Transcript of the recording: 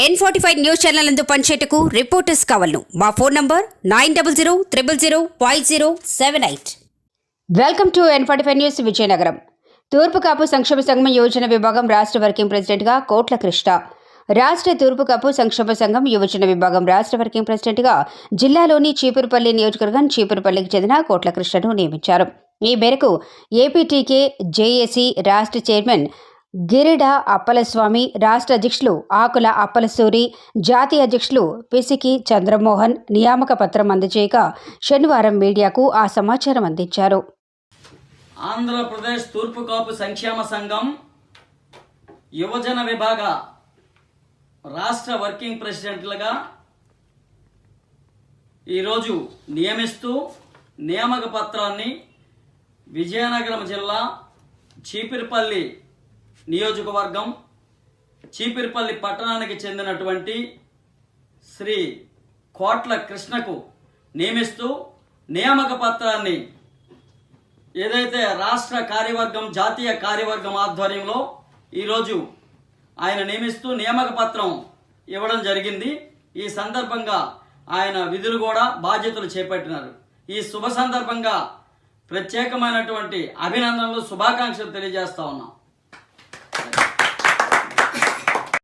N forty five news channel అందు పనిచేటకు reporters కావాలను. మా phone number nine double zero triple zero five zero seven eight. Welcome to N forty five news Vizianagaram. తూర్పు కాపు సంక్షేమ సంఘం యోజన విభాగం రాష్ట్ర వర్కింగ్ ప్రెసిడెంట్గా కోట్ల కృష్ణ. రాష్ట్ర తూర్పు కాపు సంక్షేమ సంఘం యువజన విభాగం రాష్ట్ర వర్కింగ్ ప్రెసిడెంట్గా జిల్లాలోని చీపురుపల్లి నియోజకవర్గం చీపురుపల్లికి చెందిన కోట్ల కృష్ణను నియమించారు. ఈ మేరకు ఏపీటీకే జేఏసీ రాష్ట్ర చైర్మన్ గిరిడ అప్పలస్వామి రాష్ట్ర అధ్యక్షులు ఆకుల అప్పలసూరి జాతీయ అధ్యక్షులు పిసికి చంద్రమోహన్ నియామక పత్రం అందజేయగా శనివారం మీడియాకు ఆ సమాచారం అందించారు. ఆంధ్రప్రదేశ్ తూర్పు కాపు సంక్షేమ సంఘం యువజన విభాగ రాష్ట్ర వర్కింగ్ ప్రెసిడెంట్లుగా ఈరోజు నియమిస్తూ నియామక పత్రాన్ని విజయనగరం జిల్లా చీపిరిపల్లి నియోజకవర్గం చీపిరిపల్లి పట్టణానికి చెందినటువంటి శ్రీ కోట్ల కృష్ణకు నియమిస్తూ నియామక పత్రాన్ని ఏదైతే రాష్ట్ర కార్యవర్గం జాతీయ కార్యవర్గం ఆధ్వర్యంలో ఈరోజు ఆయన నియమిస్తూ నియామక పత్రం ఇవ్వడం జరిగింది. ఈ సందర్భంగా ఆయన విధులు కూడా బాధ్యతలు చేపట్టినారు. ఈ శుభ సందర్భంగా ప్రత్యేకమైనటువంటి అభినందనలు శుభాకాంక్షలు తెలియజేస్తా ఉన్నాం.